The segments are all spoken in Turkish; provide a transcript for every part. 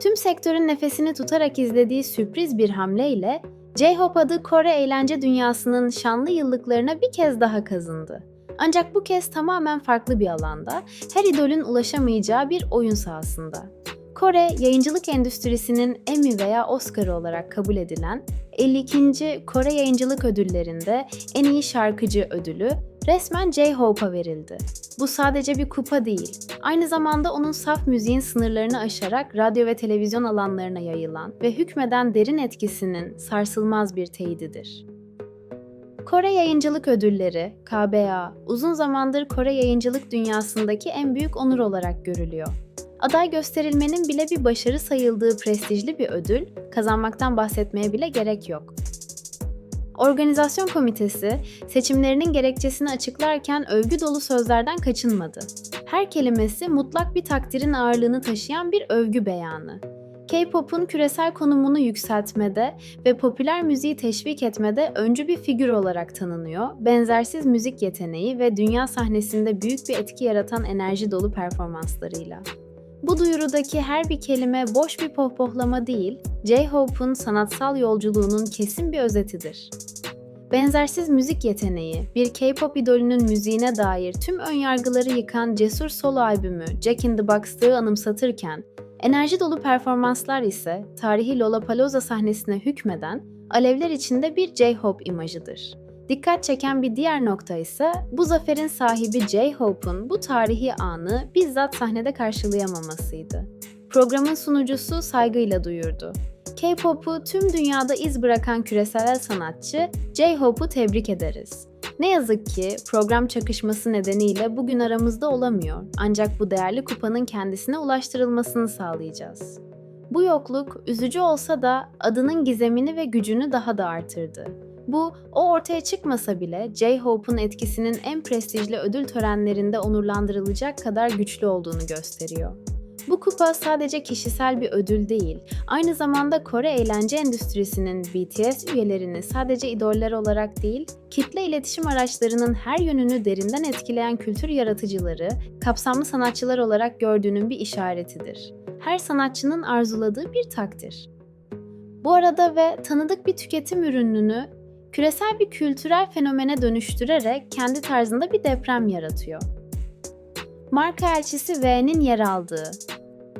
Tüm sektörün nefesini tutarak izlediği sürpriz bir hamleyle J-Hope adı Kore eğlence dünyasının şanlı yıllıklarına bir kez daha kazındı. Ancak bu kez tamamen farklı bir alanda, her idolün ulaşamayacağı bir oyun sahasında. Kore, yayıncılık endüstrisinin Emmy veya Oscar olarak kabul edilen 52. Kore Yayıncılık Ödülleri'nde en iyi şarkıcı ödülü resmen J-Hope'a verildi. Bu sadece bir kupa değil, aynı zamanda onun saf müziğin sınırlarını aşarak radyo ve televizyon alanlarına yayılan ve hükmeden derin etkisinin sarsılmaz bir teyididir. Kore Yayıncılık Ödülleri, KBA, uzun zamandır Kore yayıncılık dünyasındaki en büyük onur olarak görülüyor. Aday gösterilmenin bile bir başarı sayıldığı prestijli bir ödül, kazanmaktan bahsetmeye bile gerek yok. Organizasyon komitesi seçimlerinin gerekçesini açıklarken övgü dolu sözlerden kaçınmadı. Her kelimesi mutlak bir takdirin ağırlığını taşıyan bir övgü beyanı. K-pop'un küresel konumunu yükseltmede ve popüler müziği teşvik etmede öncü bir figür olarak tanınıyor. Benzersiz müzik yeteneği ve dünya sahnesinde büyük bir etki yaratan enerji dolu performanslarıyla. Bu duyurudaki her bir kelime boş bir pohpohlama değil, J-Hope'un sanatsal yolculuğunun kesin bir özetidir. Benzersiz müzik yeteneği, bir K-pop idolünün müziğine dair tüm önyargıları yıkan cesur solo albümü Jack in the Box'tığı anımsatırken, enerji dolu performanslar ise tarihi Lollapalooza sahnesine hükmeden alevler içinde bir J-Hope imajıdır. Dikkat çeken bir diğer nokta ise bu zaferin sahibi J-Hope'un bu tarihi anı bizzat sahnede karşılayamamasıydı. Programın sunucusu saygıyla duyurdu. K-pop'u tüm dünyada iz bırakan küresel sanatçı J-Hope'u tebrik ederiz. Ne yazık ki program çakışması nedeniyle bugün aramızda olamıyor ancak bu değerli kupanın kendisine ulaştırılmasını sağlayacağız. Bu yokluk üzücü olsa da adının gizemini ve gücünü daha da artırdı. Bu, o ortaya çıkmasa bile J-Hope'un etkisinin en prestijli ödül törenlerinde onurlandırılacak kadar güçlü olduğunu gösteriyor. Bu kupa sadece kişisel bir ödül değil, aynı zamanda Kore eğlence endüstrisinin BTS üyelerini sadece idoller olarak değil, kitle iletişim araçlarının her yönünü derinden etkileyen kültür yaratıcıları, kapsamlı sanatçılar olarak gördüğünün bir işaretidir. Her sanatçının arzuladığı bir takdir. Bu arada ve tanıdık bir tüketim ürününü küresel bir kültürel fenomene dönüştürerek kendi tarzında bir deprem yaratıyor. Marka elçisi V'nin yer aldığı,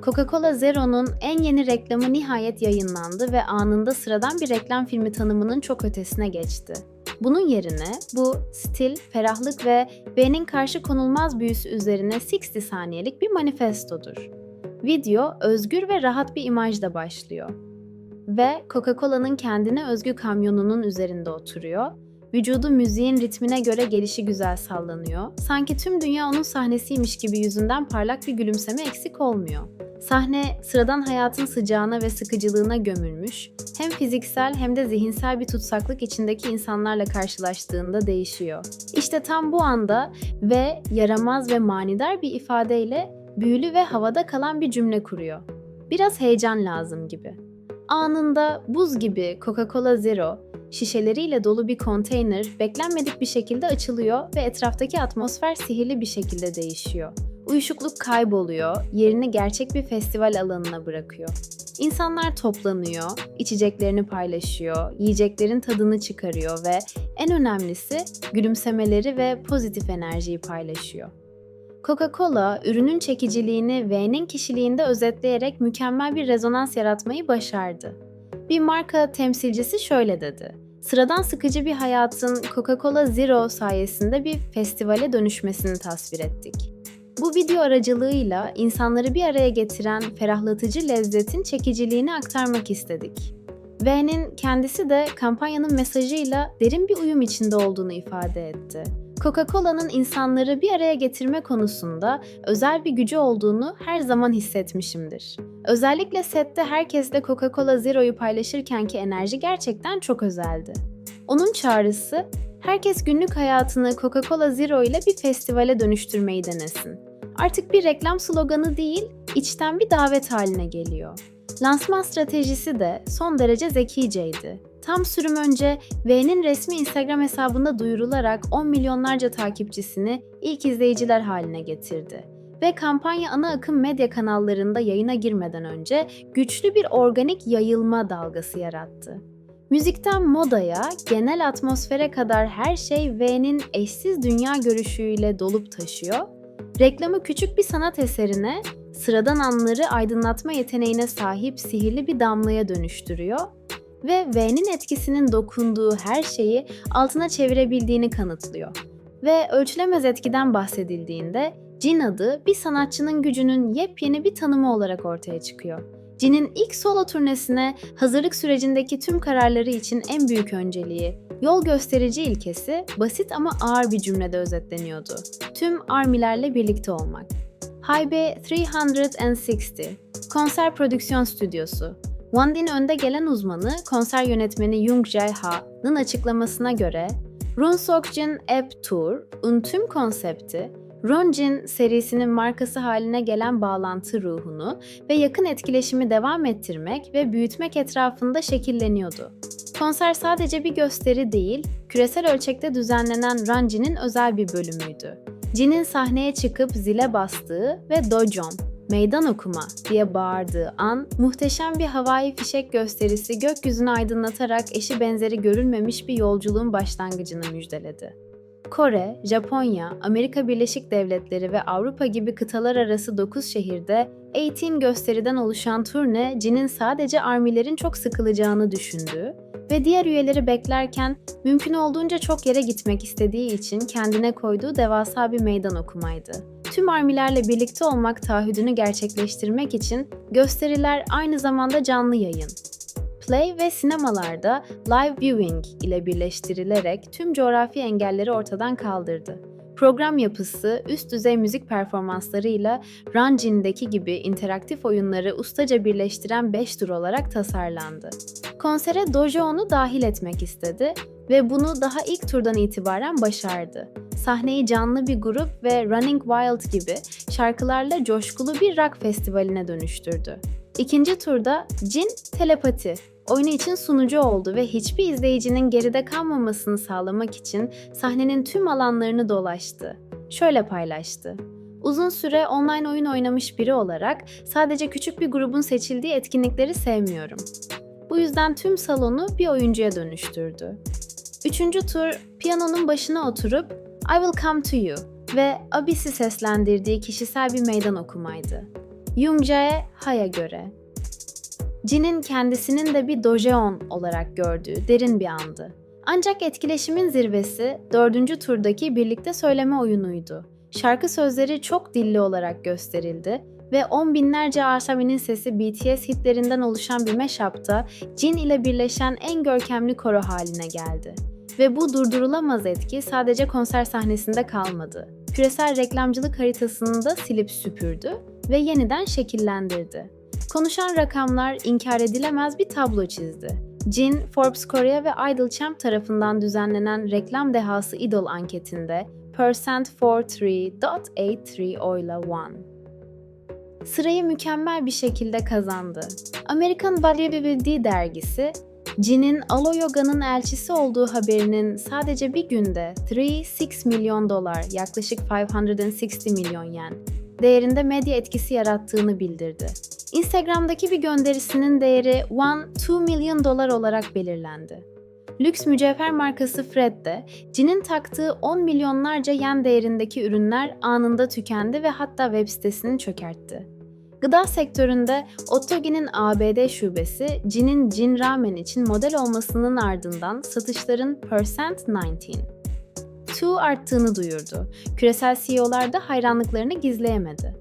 Coca-Cola Zero'nun en yeni reklamı nihayet yayınlandı ve anında sıradan bir reklam filmi tanımının çok ötesine geçti. Bunun yerine bu stil, ferahlık ve V'nin karşı konulmaz büyüsü üzerine 60 saniyelik bir manifestodur. Video özgür ve rahat bir imajla başlıyor. Ve Coca-Cola'nın kendine özgü kamyonunun üzerinde oturuyor Vücudu müziğin ritmine göre gelişi güzel sallanıyor. Sanki tüm dünya onun sahnesiymiş gibi yüzünden parlak bir gülümseme eksik olmuyor. Sahne sıradan hayatın sıcağına ve sıkıcılığına gömülmüş, hem fiziksel hem de zihinsel bir tutsaklık içindeki insanlarla karşılaştığında değişiyor. İşte tam bu anda ve yaramaz ve manidar bir ifadeyle büyülü ve havada kalan bir cümle kuruyor. Biraz heyecan lazım gibi. Anında buz gibi Coca-Cola Zero şişeleriyle dolu bir konteyner beklenmedik bir şekilde açılıyor ve etraftaki atmosfer sihirli bir şekilde değişiyor. Uyuşukluk kayboluyor, yerini gerçek bir festival alanına bırakıyor. İnsanlar toplanıyor, içeceklerini paylaşıyor, yiyeceklerin tadını çıkarıyor ve en önemlisi gülümsemeleri ve pozitif enerjiyi paylaşıyor. Coca-Cola, ürünün çekiciliğini V'nin kişiliğinde özetleyerek mükemmel bir rezonans yaratmayı başardı. Bir marka temsilcisi şöyle dedi. Sıradan sıkıcı bir hayatın Coca-Cola Zero sayesinde bir festivale dönüşmesini tasvir ettik. Bu video aracılığıyla insanları bir araya getiren ferahlatıcı lezzetin çekiciliğini aktarmak istedik. V'nin kendisi de kampanyanın mesajıyla derin bir uyum içinde olduğunu ifade etti. Coca-Cola'nın insanları bir araya getirme konusunda özel bir gücü olduğunu her zaman hissetmişimdir. Özellikle sette herkesle Coca-Cola Zero'yu paylaşırkenki enerji gerçekten çok özeldi. Onun çağrısı, herkes günlük hayatını Coca-Cola Zero ile bir festivale dönüştürmeyi denesin. Artık bir reklam sloganı değil, içten bir davet haline geliyor. Lansman stratejisi de son derece zekiceydi. Tam sürüm önce V'nin resmi Instagram hesabında duyurularak 10 milyonlarca takipçisini ilk izleyiciler haline getirdi. ve kampanya ana akım medya kanallarında yayına girmeden önce güçlü bir organik yayılma dalgası yarattı. Müzikten modaya, genel atmosfere kadar her şey V'nin eşsiz dünya görüşüyle dolup taşıyor. Reklamı küçük bir sanat eserine, sıradan anları aydınlatma yeteneğine sahip sihirli bir damlaya dönüştürüyor ve V'nin etkisinin dokunduğu her şeyi altına çevirebildiğini kanıtlıyor. Ve ölçülemez etkiden bahsedildiğinde Cin adı bir sanatçının gücünün yepyeni bir tanımı olarak ortaya çıkıyor. Cin'in ilk solo turnesine hazırlık sürecindeki tüm kararları için en büyük önceliği, yol gösterici ilkesi basit ama ağır bir cümlede özetleniyordu. Tüm armilerle birlikte olmak. Hybe 360 Konser Prodüksiyon Stüdyosu Wandin önde gelen uzmanı, konser yönetmeni Jung Jae-ha'nın açıklamasına göre Run Sok-jin App Tour'un tüm konsepti, Ronjin serisinin markası haline gelen bağlantı ruhunu ve yakın etkileşimi devam ettirmek ve büyütmek etrafında şekilleniyordu. Konser sadece bir gösteri değil, küresel ölçekte düzenlenen Ranji'nin özel bir bölümüydü. Jin'in sahneye çıkıp zile bastığı ve Dojong, meydan okuma diye bağırdığı an muhteşem bir havai fişek gösterisi gökyüzünü aydınlatarak eşi benzeri görülmemiş bir yolculuğun başlangıcını müjdeledi. Kore, Japonya, Amerika Birleşik Devletleri ve Avrupa gibi kıtalar arası 9 şehirde 18 gösteriden oluşan turne, Jin'in sadece armilerin çok sıkılacağını düşündüğü ve diğer üyeleri beklerken mümkün olduğunca çok yere gitmek istediği için kendine koyduğu devasa bir meydan okumaydı. Tüm armilerle birlikte olmak taahhüdünü gerçekleştirmek için gösteriler aynı zamanda canlı yayın. Play ve sinemalarda live viewing ile birleştirilerek tüm coğrafi engelleri ortadan kaldırdı. Program yapısı üst düzey müzik performanslarıyla Ranjin'deki gibi interaktif oyunları ustaca birleştiren 5 tur olarak tasarlandı. Konsere Dojo'nu dahil etmek istedi ve bunu daha ilk turdan itibaren başardı. Sahneyi canlı bir grup ve Running Wild gibi şarkılarla coşkulu bir rock festivaline dönüştürdü. İkinci turda Jin telepati oyunu için sunucu oldu ve hiçbir izleyicinin geride kalmamasını sağlamak için sahnenin tüm alanlarını dolaştı. Şöyle paylaştı. Uzun süre online oyun oynamış biri olarak sadece küçük bir grubun seçildiği etkinlikleri sevmiyorum. Bu yüzden tüm salonu bir oyuncuya dönüştürdü. Üçüncü tur piyanonun başına oturup I Will Come To You ve Abyss'i seslendirdiği kişisel bir meydan okumaydı. Jung Jae-ha'ya göre Jin'in kendisinin de bir dojeon olarak gördüğü derin bir andı. Ancak etkileşimin zirvesi dördüncü turdaki birlikte söyleme oyunuydu. Şarkı sözleri çok dilli olarak gösterildi ve on binlerce Asabi'nin sesi BTS hitlerinden oluşan bir mashup'ta Jin ile birleşen en görkemli koro haline geldi. Ve bu durdurulamaz etki sadece konser sahnesinde kalmadı. Küresel reklamcılık haritasını da silip süpürdü ve yeniden şekillendirdi. Konuşan rakamlar inkar edilemez bir tablo çizdi. Jin, Forbes Korea ve Idol Champ tarafından düzenlenen reklam dehası Idol anketinde Percent 43.83 oyla won. Sırayı mükemmel bir şekilde kazandı. American Valuability dergisi, Jin'in Alo Yoga'nın elçisi olduğu haberinin sadece bir günde 3-6 milyon dolar yaklaşık 560 milyon yen değerinde medya etkisi yarattığını bildirdi. Instagram'daki bir gönderisinin değeri 1-2 milyon dolar olarak belirlendi. Lüks mücevher markası Fred de Jin'in taktığı 10 milyonlarca yen değerindeki ürünler anında tükendi ve hatta web sitesini çökertti. Gıda sektöründe Ottogi'nin ABD şubesi Jin'in Jin Ramen için model olmasının ardından satışların percent 19 2 arttığını duyurdu. Küresel CEO'lar da hayranlıklarını gizleyemedi.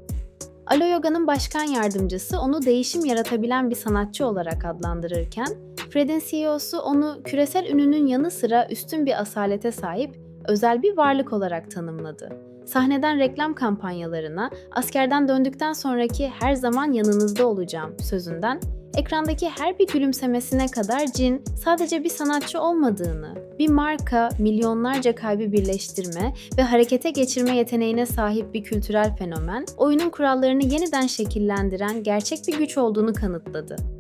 Alo Yoga'nın başkan yardımcısı onu değişim yaratabilen bir sanatçı olarak adlandırırken, Fred'in CEO'su onu küresel ününün yanı sıra üstün bir asalete sahip özel bir varlık olarak tanımladı. Sahneden reklam kampanyalarına, askerden döndükten sonraki her zaman yanınızda olacağım sözünden ekrandaki her bir gülümsemesine kadar Jin sadece bir sanatçı olmadığını, bir marka, milyonlarca kalbi birleştirme ve harekete geçirme yeteneğine sahip bir kültürel fenomen, oyunun kurallarını yeniden şekillendiren gerçek bir güç olduğunu kanıtladı.